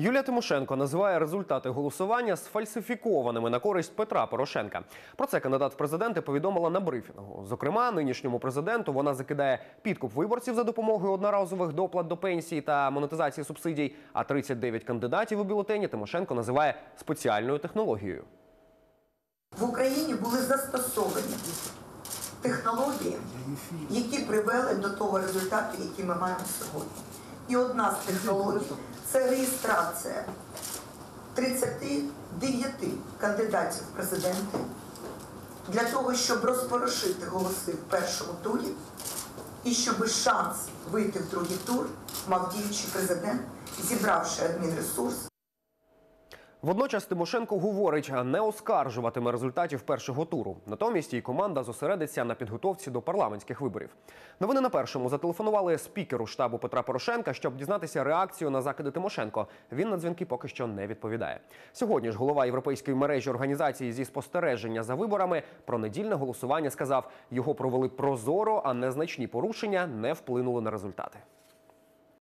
Юлія Тимошенко називає результати голосування сфальсифікованими на користь Петра Порошенка. Про це кандидат в президенти повідомила на брифінгу. Зокрема, нинішньому президенту вона закидає підкуп виборців за допомогою одноразових доплат до пенсії та монетизації субсидій. А 39 кандидатів у бюлетені Тимошенко називає спеціальною технологією. В Україні були застосовані технології, які привели до того результату, який ми маємо сьогодні. І одна з технологій це реєстрація 39 кандидатів в президенти. Для того, щоб розпорошити голоси в першому турі, і щоб шанс вийти в другий тур мав діючий президент, зібравши адмінресурс Водночас Тимошенко говорить, не оскаржуватиме результатів першого туру. Натомість її команда зосередиться на підготовці до парламентських виборів. Новини на першому зателефонували спікеру штабу Петра Порошенка, щоб дізнатися реакцію на закиди Тимошенко. Він на дзвінки поки що не відповідає. Сьогодні ж голова європейської мережі організації зі спостереження за виборами про недільне голосування сказав, його провели прозоро, а незначні порушення не вплинули на результати.